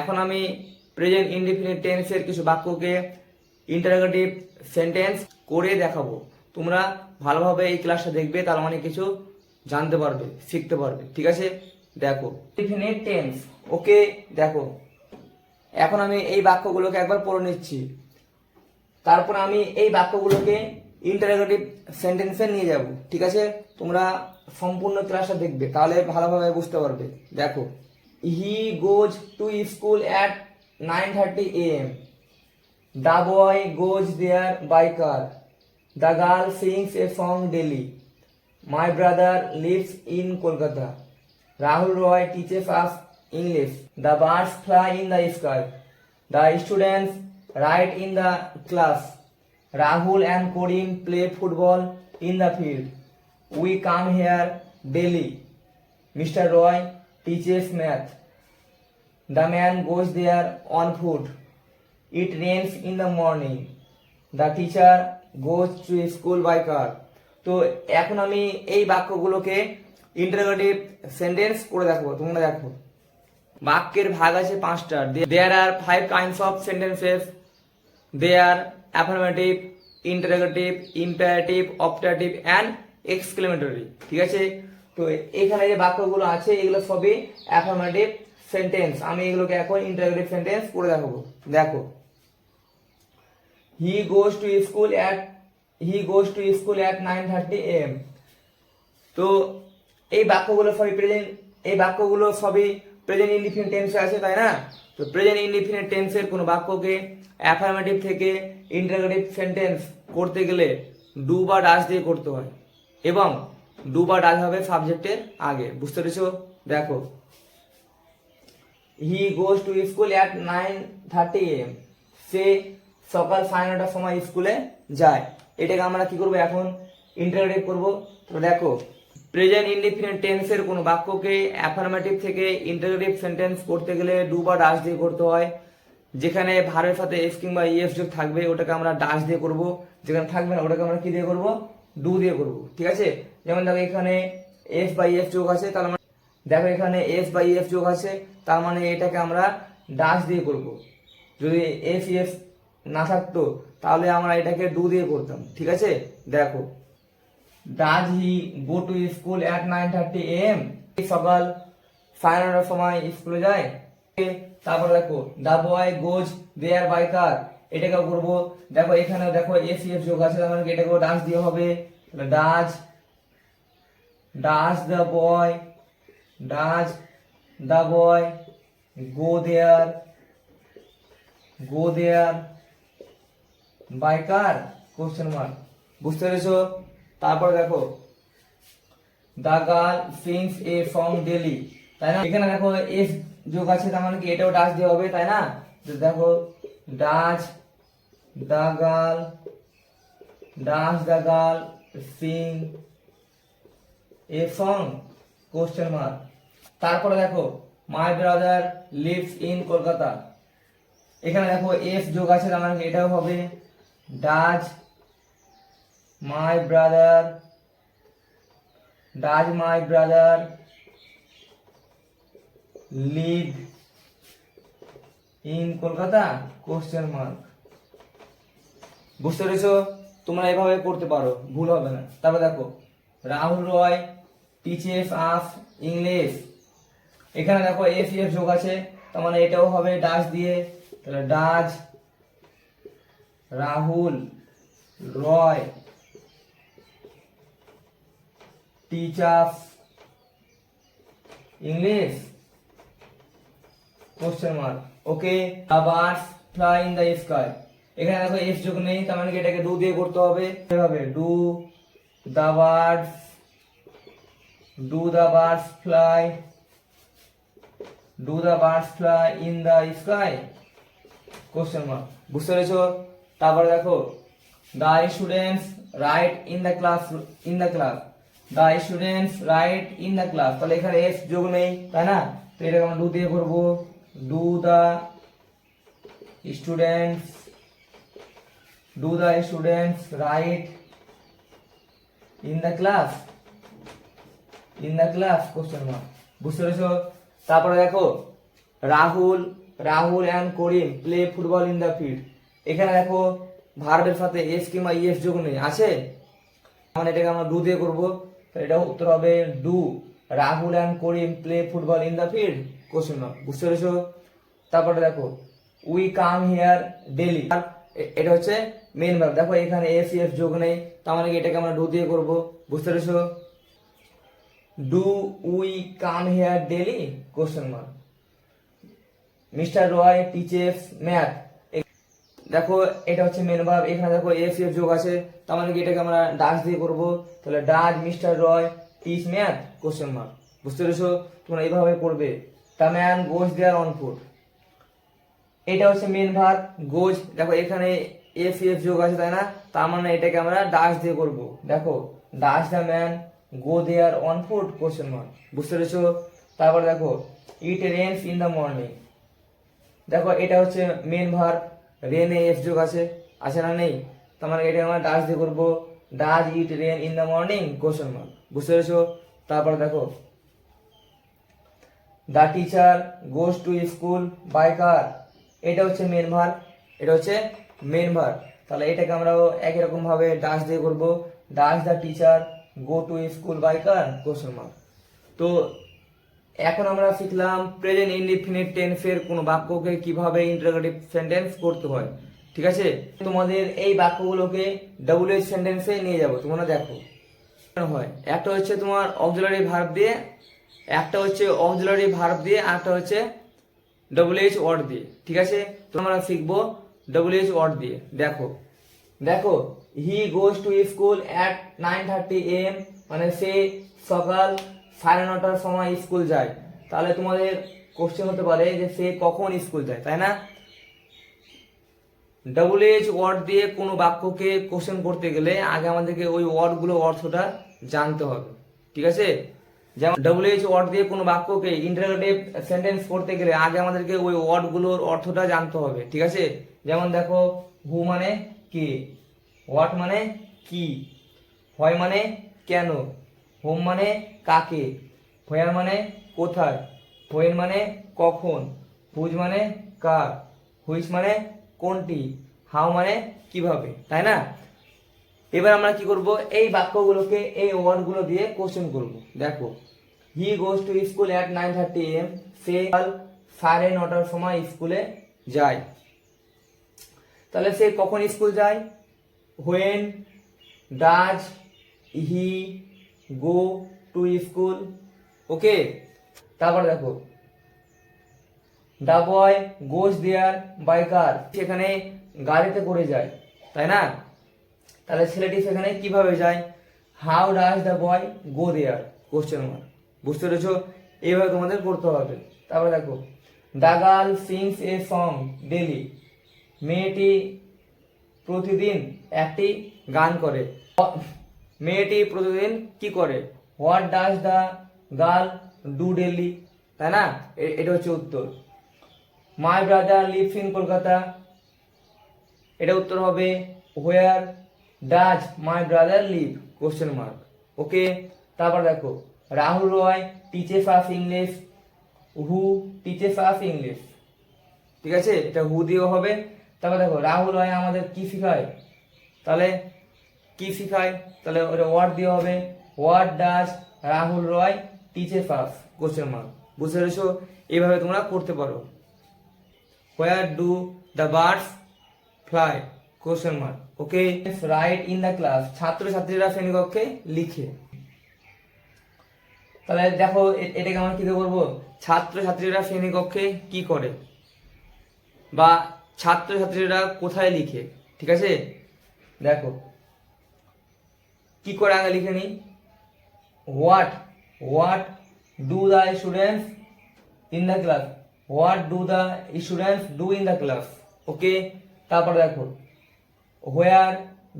এখন আমি present indefinite টেন্সের কিছু বাক্যকে ইন্টারোগেটিভ সেন্টেন্স করে দেখাবো। তোমরা ভালোভাবে এই ক্লাসটা দেখবে, তার মানে কিছু জানতে পারবে, শিখতে পারবে, ঠিক আছে? দেখো ইনডিফিনিট টেন্স ওকে দেখো, এখন আমি এই বাক্যগুলোকে একবার পড়ে নিচ্ছি। তারপর আমি এই বাক্যগুলোকে ইন্টারোগেটিভ সেন্টেন্সে নিয়ে যাব, ঠিক আছে? তোমরা সম্পূর্ণ ক্লাসটা দেখবে, তাহলে ভালোভাবে বুঝতে পারবে। দেখো goes to school at nine thirty am the boy goes there by car the girl sings a song daily my brother lives in Kolkata Rahul Roy teaches us English the birds fly in the sky The students write in the class. Rahul and Korim play football in the field. We come here daily. Mr. Roy teaches math. The man goes there on foot. It rains in the morning. The teacher goes to school by car. তো এখন আমি এই বাক্যগুলোকে interrogative sentence করে দেখো তোমরা দেখো বাক্যের ভাগ আছে পাঁচটা there are five kinds of sentences there affirmative interrogative imperative optative and exclamatory ঠিক আছে তো এখানে যে বাক্যগুলো আছে, এগুলো সবই অ্যাফার্মেটিভ সেন্টেন্স আমি এগুলোকে এখন ইন্টারোগেটিভ সেন্টেন্স করে দেখাবো। দেখো। He goes to school at he goes to school at nine thirty am তো এই বাক্যগুলো সবই প্রেজেন্ট এই বাক্যগুলো সবই প্রেজেন্ট ইনডিফিনিট টেন্সে আছে, তাই না? তো প্রেজেন্ট ইনডিফিনিট টেন্সের কোনো বাক্যকে অ্যাফার্মেটিভ থেকে ইন্টারোগেটিভ সেন্টেন্স করতে গেলে ডু বা ডাস দিয়ে করতে হয়। এবং ডু বা ডাস হবে সাবজেক্টের আগে। বুঝতে পেরেছ? দেখো। He goes to school at nine thirty am সে সকাল সাড়ে নটার সময় স্কুলে যায়। এটাকে আমরা কি করব এখন? ইন্টারোগেটিভ করব। তো দেখো প্রেজেন্ট ইনডিফিনিট টেন্সের কোনো বাক্যকে অ্যাফার্মেটিভ থেকে ইন্টারোগেটিভ সেন্টেন্স করতে গেলে ডু বা দিয়ে করতে হয়। যেখানে ভারের সাথে এস কিংবা ইএস যোগ থাকবে, ওটাকে আমরা ডাস দিয়ে করব। যেখানে থাকবে না, ওটাকে আমরা কি দিয়ে করব? ডু দিয়ে করব। ঠিক আছে? যেমন দেখো, এখানে এস বাই এফ যোগ আছে মানে দেখো এখানে এস বাই এফ যোগ আছে, তার মানে এটাকে আমরা ডাস দিয়ে করব। যদি এস এস না থাকতো, তাহলে আমরা এটাকে ডু দিয়ে করতাম, ঠিক আছে? দেখো। Does he go to school at nine thirty am সকাল? সাড়ে নটার সময় স্কুলে যায়? তারপর দেখো দা বয় গোজ দেয়ার বাই কার এটাকে করব। দেখো, এখানে দেখো এস এফ যোগ আছে, তার মানে কি এটাকে ডান্স দিয়ে হবে? Does does the boy does the boy go there go there by car question mark বুঝতে পেরেছ? তারপর দেখো the girl sings a song daily তাই না? এখানে দেখো এস যোগ আছে, তার মানে কি এটাও ডাচ দিয়ে হবে, তাই না? দেখো does the girl does the girl sing a song question mark তারপরে দেখো my brother lives in Kolkata. এখানে দেখো এস যোগ আছে, তার মানে এটাও হবে? Does my brother, does my brother live in Kolkata? Question mark বুঝতে পেরেছ? তোমরা এভাবে করতে পারো, ভুল হবে না। তারপর দেখো, Rahul Roy teaches us English এখানে দেখো এস এফ যোগ আছে, তার মানে এটাও হবে ডাচ দিয়ে। তাহলে does Rahul Roy teachers English question mark. Okay the birds fly in the sky. এখানে দেখো এস যোগ নেই, তার মানে এটাকে ডু দিয়ে করতে হবে? এভাবে do the birds do the birds fly do the birds fly in the sky question mark বুঝতে পেরেছ? তারপরে দেখো the students write in the class in the class the students write in the class তাহলে এখানে S যোগ নেই, তাই না? তো এটাকে আমরা ডু দিয়ে করব। Do the students do the students write in the class in the class question mark বুঝতে পেরেছ? তারপরে দেখো, Rahul Rahul and Karim play football in the field এখানে দেখো ভার্বের সাথে এস কিংবা ইএস যোগ নেই, আছে? মানে এটাকে আমরা ডু দিয়ে করব। এটা উত্তর হবে do Rahul and Karim play football in the field question mark বুঝতে পেরেছ? তারপরে দেখো উই কাম হিয়ার ডেলি এটা হচ্ছে মেন ভার্ব দেখো, এখানে এস এফ যোগ নেই, তার মানে এটাকে আমরা ডু দিয়ে করব? বুঝতে পেরেছ? Do we come here daily question mark mister Roy teaches math দেখো, এটা হচ্ছে মেন ভাব এখানে দেখো এস এফ যোগ আছে। তার মানে কি? এটাকে আমরা ডাস দিয়ে করব। তাহলে does mister Roy teach math question mark বুঝতে পেরেছ? তোমরা এইভাবে করবে। The man goes there on foot এটা হচ্ছে মেন ভাব গোজ দেখো, এখানে এস এফ যোগ আছে, তাই না? তার মানে এটাকে আমরা ডাস দিয়ে করব। দেখো does the man go there on foot question mark বুঝতে পেরেছ? তারপর দেখো it rains in the morning দেখো, এটা হচ্ছে মেন ভার রেন এফ যোগ আছে আছে না নেই? তার মানে এটা আমরা ডাস দিয়ে করব does it rain in the morning question mark বুঝতে পেরেছ? তারপর দেখো the teacher goes to school by car এটা হচ্ছে মেন ভার, এটা হচ্ছে মেন ভার। তাহলে এটাকে আমরাও একই রকম ভাবে ডাস দিয়ে করব does the teacher go to school by car question mark তো এখন আমরা শিখলাম প্রেজেন্ট ইনডিফিনিট টেন্সের কোন বাক্যকে কীভাবে ইন্টারোগেটিভ সেন্টেন্স করতে হয়, ঠিক আছে? তোমাদের এই বাক্যগুলোকে ডাবল এইচ সেন্টেন্সে নিয়ে যাব, তোমরা দেখো। হয়? একটা হচ্ছে তোমার অক্সিলারি ভার্ব দিয়ে, একটা হচ্ছে অক্সিলারি ভার্ব দিয়ে একটা হচ্ছে এইচ ওয়ার্ড দিয়ে, ঠিক আছে? তোমরা শিখব ডব্লিউএইচ ওয়ার্ড দিয়ে। দেখো দেখো he goes to school at nine thirty AM মানে সে সকাল সাড়ে নটার সময় স্কুল যায়। তাহলে তোমাদের কোশ্চেন হতে পারে যে সে কখন স্কুল যায়, তাই না? ডবল এইচ ওয়ার্ড দিয়ে কোনো বাক্যকে কোশ্চেন করতে গেলে আগে আমাদেরকে ওই ওয়ার্ডগুলো অর্থটা জানতে হবে, ঠিক আছে? যেমন ডবল এইচ ওয়ার্ড দিয়ে কোনো বাক্যকে ইন্টারোগেটিভ সেন্টেন্স করতে গেলে আগে আমাদেরকে ওই ওয়ার্ডগুলোর অর্থটা জানতে হবে, ঠিক আছে? যেমন দেখো, হু মানে কি? হোয়াট মানে কি? হয় মানে কেন? হোম মানে কাকে? হোয়ার মানে কোথায়? হোয়েন মানে কখন? হুজ মানে কার? হুইস মানে কোনটি? হাউ মানে কীভাবে? তাই না? এবার আমরা কি করব? এই বাক্যগুলোকে, এই ওয়ার্ডগুলো দিয়ে কোশ্চেন করব। দেখো he goes to school at nine thirty AM সে কাল সাড়ে নটার সময় স্কুলে যায়। তাহলে সে কখন স্কুল যায়? When does he go to school okay তারপর দেখো। The boy goes there by কার সেখানে গাড়িতে করে যায়, তাই না? তাহলে ছেলেটি সেখানে কীভাবে যায়? How does the boy go there question mark বুঝতে পেরেছ? এইভাবে তোমাদের করতে হবে। তারপরে দেখো। The girl sings a song daily মেয়েটি প্রতিদিন একটি গান করে। মেয়েটি প্রতিদিন কি করে? What does the girl do daily তাই না? এটা হচ্ছে উত্তর। My brother lives in Kolkata এটা উত্তর হবে where does my brother live question mark okay তারপর দেখো Rahul Roy teaches us English who teaches us English ঠিক আছে? এটা হু দিয়েও হবে। তারপর দেখো, রাহুল রয় আমাদের কি শিখায়? তাহলে কি শিখায়? তাহলে ওটা ওয়ার্ড দিয়ে হবে what does Rahul Roy teaches us question mark বুঝতে পেরেছ? এইভাবে তোমরা করতে পারো। Where do the birds fly question mark okay write in the class ছাত্র ছাত্রীরা শ্রেণীকক্ষে লিখে। তাহলে দেখো এটাকে আমরা কি করব? ছাত্র ছাত্রীরা শ্রেণীকক্ষে কি করে? বা ছাত্র ছাত্রীরা কোথায় লিখে? ঠিক আছে? দেখো। কি করে আগে লিখে নি what what do the students in the class what do the students do in the class okay তারপর দেখো। Where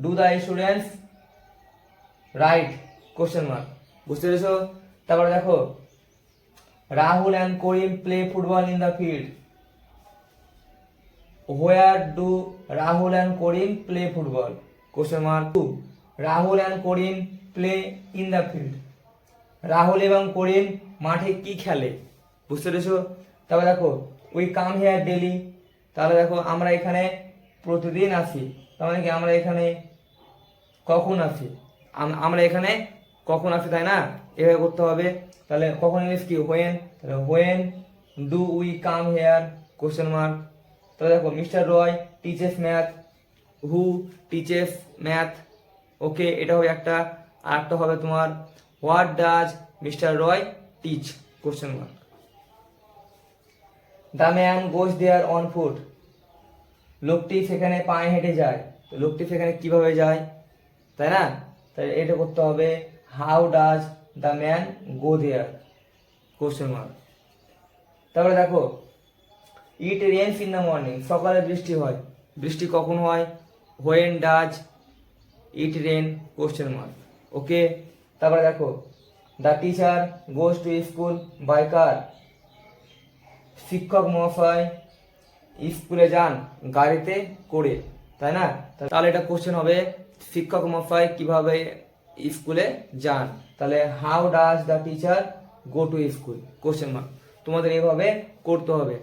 do the students write question mark বুঝতে পেরেছ? তারপর দেখো। Rahul and Karim play football in the field where do Rahul and Karim play football? Question mark to Rahul and Karim play in the field. Rahul এবং করিম মাঠে কি খেলে? বুঝতে পেরেছ? তারপর দেখো উই কাম হেয়ার ডেলি তাহলে দেখো, আমরা এখানে প্রতিদিন আসি। তার মানে কি, আমরা এখানে কখন আসি? আমরা এখানে কখন আসি, তাই না? এভাবে করতে হবে। তাহলে কখন ইংলিশ কি হোয়েন তাহলে when do we come here question mark তাহলে দেখো, mister Roy, teaches math, who, teaches math, okay, এটা হবে একটা, আর হবে তোমার, what does mister Roy teach? Question mark the man goes there on foot. লোকটি সেখানে পায়ে হেঁটে যায়। তো লোকটি সেখানে কীভাবে যায়? তাই না? তাই এটা করতে হবে, how does the man go there? Question mark তারপরে দেখো it rains in the morning সকালে বৃষ্টি হয়। বৃষ্টি কখন হয়? When does it rain question mark okay তারপরে দেখো the teacher goes to school by car শিক্ষক মহাশয় স্কুলে যান গাড়িতে করে, তাই না? তাহলে এটা কোশ্চেন হবে, শিক্ষক মহাশয় কীভাবে স্কুলে যান? তাহলে how does the teacher go to school question mark তোমাদের এইভাবে করতে হবে।